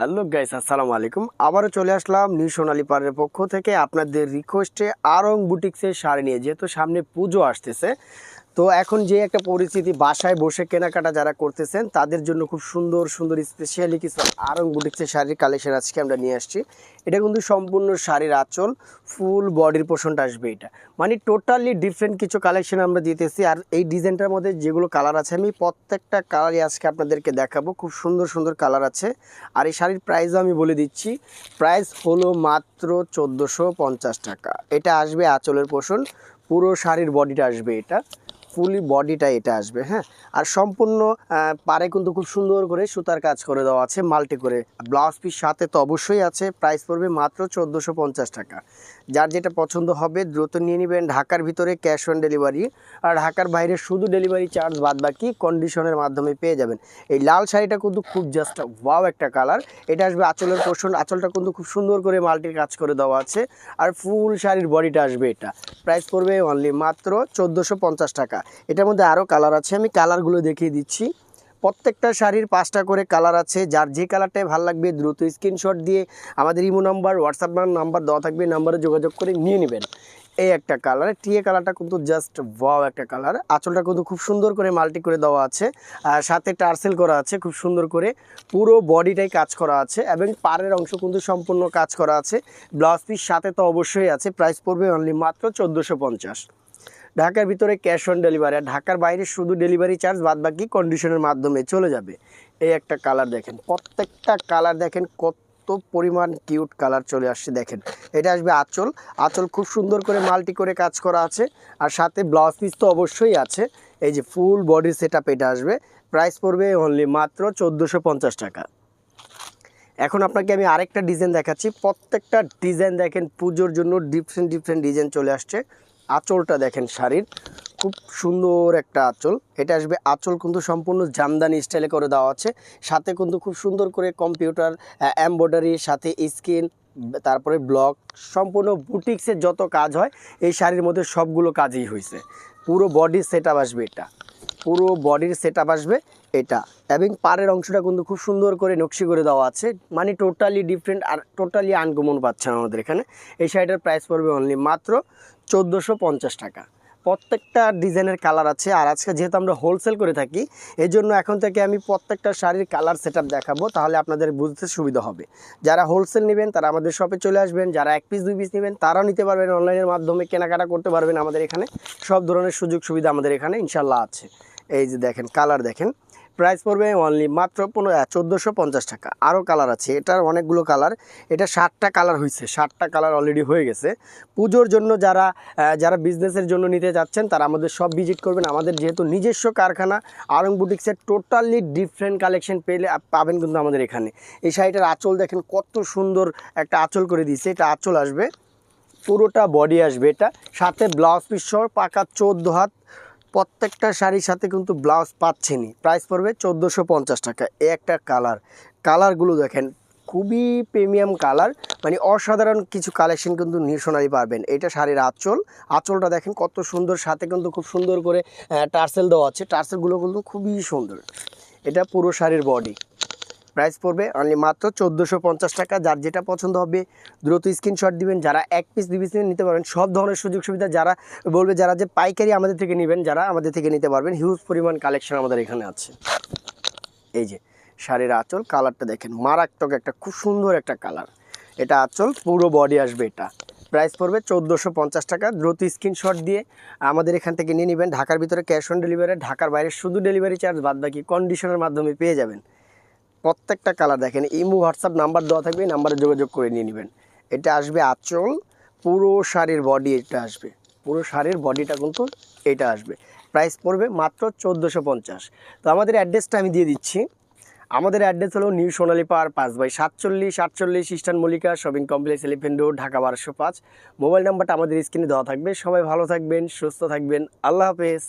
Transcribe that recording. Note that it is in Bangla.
হ্যালো গাইস, আসসালামু আলাইকুম। আবারও চলে আসলাম নিউ সোনালী পাড়ের পক্ষ থেকে আপনাদের রিকোয়েস্টে আরং বুটিক্সের শাড়ি নিয়ে। যেহেতু সামনে পুজো আসতেছে তো এখন যে একটা পরিস্থিতি বাসায় বসে কেনাকাটা যারা করতেছেন, তাদের জন্য খুব সুন্দর সুন্দর স্পেশালি কিছু আরং বুটিক্সের শাড়ির কালেকশন আজকে আমরা নিয়ে আসছি। এটা কিন্তু সম্পূর্ণ শাড়ির আঁচল ফুল বডির পোষণটা আসবে এটা। মানে টোটালি ডিফারেন্ট কিছু কালেকশন আমরা দিতেছি আর এই ডিজাইনটার মধ্যে যেগুলো কালার আছে, আমি প্রত্যেকটা কালারই আজকে আপনাদেরকে দেখাবো। খুব সুন্দর সুন্দর কালার আছে। আর এই শাড়ির প্রাইসও আমি বলে দিচ্ছি প্রাইস হলো মাত্র চোদ্দোশো টাকা। এটা আসবে আঁচলের পোষণ, পুরো শাড়ির বডিটা আসবে এটা। ফুলি বডিটা এটা আসবে হ্যাঁ? আর সম্পূর্ণ পারে কিন্তু খুব সুন্দর করে সুতার কাজ করে দেওয়া আছে, মাল্টি করে। ব্লাউজ পিস সাথে তো অবশ্যই আছে, প্রাইস পড়বে মাত্র চোদ্দোশো টাকা। যার যেটা পছন্দ হবে, দ্রুত নিয়ে নেবেন ঢাকার ভিতরে ক্যাশ অন ডেলিভারি। আর ঢাকার বাইরে শুধু ডেলিভারি চার্জ বাদ বাকি, কন্ডিশনের মাধ্যমে পেয়ে যাবেন। এই লাল শাড়িটা কিন্তু খুব জাস্ট ওয়াও একটা কালার এটা আসবে আঁচলের পোষণ আঁচলটা কিন্তু খুব সুন্দর করে মাল্টির কাজ করে দেওয়া আছে। আর ফুল শাড়ির বডিটা আসবে এটা। প্রাইস পড়বে অনলি মাত্র চোদ্দোশো টাকা। এটার মধ্যে আরও কালার আছে, আমি কালারগুলো দেখিয়ে দিচ্ছি। প্রত্যেকটা শাড়ির পাঁচটা করে কালার আছে, যার যে কালারটাই ভালো লাগবে দ্রুত স্ক্রিনশট দিয়ে আমাদের ইমো নাম্বার হোয়াটসঅ্যাপ নাম্বার দেওয়া থাকবে নাম্বারে যোগাযোগ করে নিয়ে নেবেন। এই একটা কালার টিয়ে কালারটা কিন্তু জাস্ট ওয়াও একটা কালার আঁচলটা কিন্তু খুব সুন্দর করে মাল্টি করে দেওয়া আছে, আর সাথে টার্সেল করা আছে, খুব সুন্দর করে। পুরো বডিটাই কাজ করা আছে, এবং পাড়ের অংশ কিন্তু সম্পূর্ণ কাজ করা আছে। ব্লাউজ পিস সাথে তো অবশ্যই আছে প্রাইস পড়বে অনলি মাত্র চোদ্দোশো পঞ্চাশ। ঢাকার ভিতরে ক্যাশ অন ডেলিভারি আর ঢাকার বাইরে শুধু ডেলিভারি চার্জ বাদ বাকি কন্ডিশনের মাধ্যমে চলে যাবে। এই একটা কালার দেখেন, প্রত্যেকটা কালার দেখেন, কত পরিমাণ কিউট কালার চলে আসছে দেখেন। এটা আসবে আঁচল আঁচল খুব সুন্দর করে মাল্টি করে কাজ করা আছে, আর সাথে ব্লাউজ পিস তো অবশ্যই আছে। এই যে ফুল বডি সেট এটা আসবে প্রাইস পড়বে অনলি মাত্র চোদ্দোশো টাকা। এখন আপনাকে আমি আরেকটা ডিজাইন দেখাচ্ছি, প্রত্যেকটা ডিজাইন দেখেন, পুজোর জন্য ডিফারেন্ট ডিফারেন্ট ডিজাইন চলে আসছে। আঁচলটা দেখেন শাড়ির। খুব সুন্দর একটা আঁচল। এটা আসবে আঁচল কিন্তু সম্পূর্ণ জামদানি স্টাইলে করে দেওয়া আছে। সাথে কিন্তু খুব সুন্দর করে কম্পিউটার এমব্রয়ডারি সাথে স্কিন তারপরে ব্লক সম্পূর্ণ বুটিক্সের যত কাজ হয়, এই শাড়ির মধ্যে সবগুলো কাজই হয়েছে পুরো বডি সেট আসবে এটা। পুরো বডির সেট আসবে এটা। এবং পাড়ের অংশটা কিন্তু খুব সুন্দর করে নকশি করে দেওয়া আছে। মানে টোটালি ডিফারেন্ট আর টোটালি আনকমন পাচ্ছেন আমাদের এখানে। এই শাড়িটার প্রাইস পড়বে অনলি মাত্র চোদ্দোশো টাকা। প্রত্যেকটা ডিজাইনের কালার আছে, আর আজকে যেহেতু আমরা হোলসেল করে থাকি এই জন্য এখন থেকে আমি প্রত্যেকটা শাড়ির কালার সেট দেখাবো, তাহলে আপনাদের বুঝতে সুবিধা হবে। যারা হোলসেল নেবেন, তারা আমাদের শপে চলে আসবেন, যারা এক পিস দুই পিস নেবেন, তারাও নিতে পারবেন অনলাইনের মাধ্যমে কেনাকাটা করতে পারবেন আমাদের এখানে। সব ধরনের সুযোগ সুবিধা আমাদের এখানে ইনশাল্লাহ আছে। এই যে দেখেন কালার দেখেন। প্রাইস পড়বে অনলি মাত্র পনেরো চোদ্দোশো পঞ্চাশ টাকা। আরও কালার আছে, এটার অনেকগুলো কালার। এটা ষাটটা কালার হয়েছে ষাটটা কালার অলরেডি হয়ে গেছে। পুজোর জন্য যারা যারা বিজনেসের জন্য নিতে যাচ্ছেন, তারা আমাদের সব ভিজিট করবেন। আমাদের যেহেতু নিজস্ব কারখানা, আরং বুটিক্সের টোটালি ডিফারেন্ট কালেকশন পেলে পাবেন কিন্তু আমাদের এখানে। এই শাড়িটার আঁচল দেখেন কত সুন্দর একটা আঁচল করে দিয়েছে। এটা আঁচল আসবে, পুরোটা বডি আসবে এটা। সাথে ব্লাউজ পিস সহ, পাকা চোদ্দ হাত প্রত্যেকটা শাড়ির সাথে কিন্তু ব্লাউজ পাচ্ছেনি প্রাইস পড়বে চোদ্দোশো পঞ্চাশ টাকা। একটা কালার কালারগুলো দেখেন, খুবই প্রিমিয়াম কালার মানে অসাধারণ কিছু কালেকশন কিন্তু নিঃসোনারি পারবেন এটা শাড়ির আঁচল। আঁচলটা দেখেন, কত সুন্দর। সাথে কিন্তু খুব সুন্দর করে টার্সেল দেওয়া আছে। টার্সেলগুলো কিন্তু খুবই সুন্দর। এটা পুরো শাড়ির বডি প্রাইস পড়বে অনলি মাত্র চোদ্দোশো পঞ্চাশ টাকা। যার যেটা পছন্দ হবে, দ্রুত স্ক্রিনশট দিবেন। যারা এক পিস দুই পিস নিতে পারবেন, সব ধরনের সুযোগ সুবিধা যারা বলবে, যারা যে পাইকারি আমাদের থেকে নেবেন, যারা আমাদের থেকে নিতে পারবেন হিউজ পরিমাণ কালেকশন আমাদের এখানে আছে। এই যে, শাড়ির আঁচল কালারটা দেখেন, মারাত্মক একটা, খুব সুন্দর একটা কালার এটা আঁচল, পুরো বডি আসবে এটা। প্রাইস পড়বে চোদ্দোশো পঞ্চাশ টাকা। দ্রুত স্ক্রিনশট দিয়ে আমাদের এখান থেকে নিয়ে নেবেন। ঢাকার ভিতরে ক্যাশ অন ডেলিভারি ঢাকার বাইরে শুধু ডেলিভারি চার্জ বাদ বাকি কন্ডিশনের মাধ্যমে পেয়ে যাবেন। প্রত্যেকটা কালার দেখেন। ইমো হোয়াটসঅ্যাপ নাম্বার দেওয়া থাকবে নাম্বারে যোগাযোগ করে নিয়ে নেবেন। এটা আসবে আঁচল, পুরো শাড়ির বডি এটা আসবে। পুরো শাড়ির বডিটা কিন্তু এটা আসবে। প্রাইস পড়বে মাত্র চোদ্দোশো পঞ্চাশ। তো আমাদের অ্যাড্রেসটা আমি দিয়ে দিচ্ছি। আমাদের অ্যাড্রেস হলো নিউ সোনালী পার পাঁচ বাই সাতচল্লিশ, আটচল্লিশ, eastern Mallika, shopping complex, elephant road, Dhaka বারোশো পাঁচ। মোবাইল নাম্বারটা আমাদের স্ক্রিনে দেওয়া থাকবে। সবাই ভালো থাকবেন, সুস্থ থাকবেন। আল্লাহ হাফেজ।